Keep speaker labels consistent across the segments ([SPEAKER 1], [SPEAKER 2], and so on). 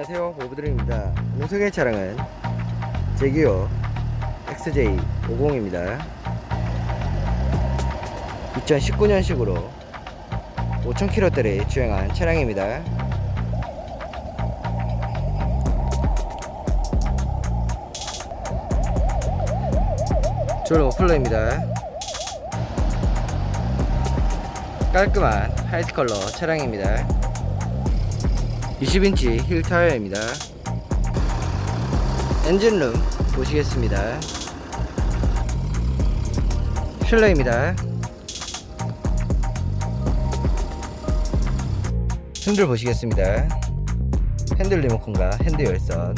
[SPEAKER 1] 안녕하세요. 보부드림입니다. 오늘 소개할 차량은 제기어 XJ50입니다. 2019년식으로 5000km대를 주행한 차량입니다. 주얼 오플러입니다. 깔끔한 화이트 컬러 차량입니다 20인치 힐 타이어입니다. 엔진룸 보시겠습니다. 실내입니다. 핸들 보시겠습니다. 핸들 리모컨과 핸들 열선,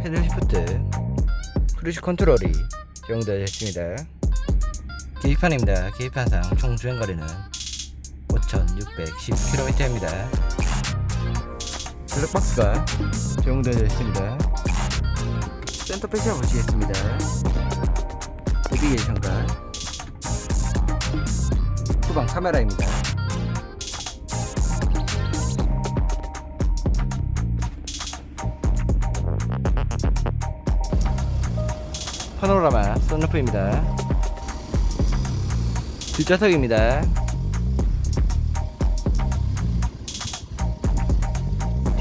[SPEAKER 1] 핸들 시프트, 크루즈 컨트롤이 적용되어 있습니다. 계기판입니다. 계기판상 총 주행거리는 5,610km입니다. 블랙박스가 적용되어 있습니다. 센터 패시아 보시겠습니다. 내비게이션과 후방 카메라입니다. 파노라마 선루프입니다. 뒷좌석입니다.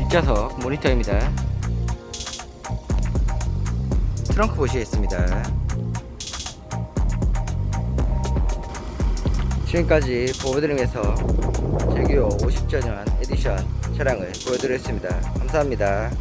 [SPEAKER 1] 뒷좌석 모니터입니다. 트렁크 보시겠습니다. 지금까지 보여드리면서 제기어 50주년 에디션 차량을 보여드렸습니다. 감사합니다.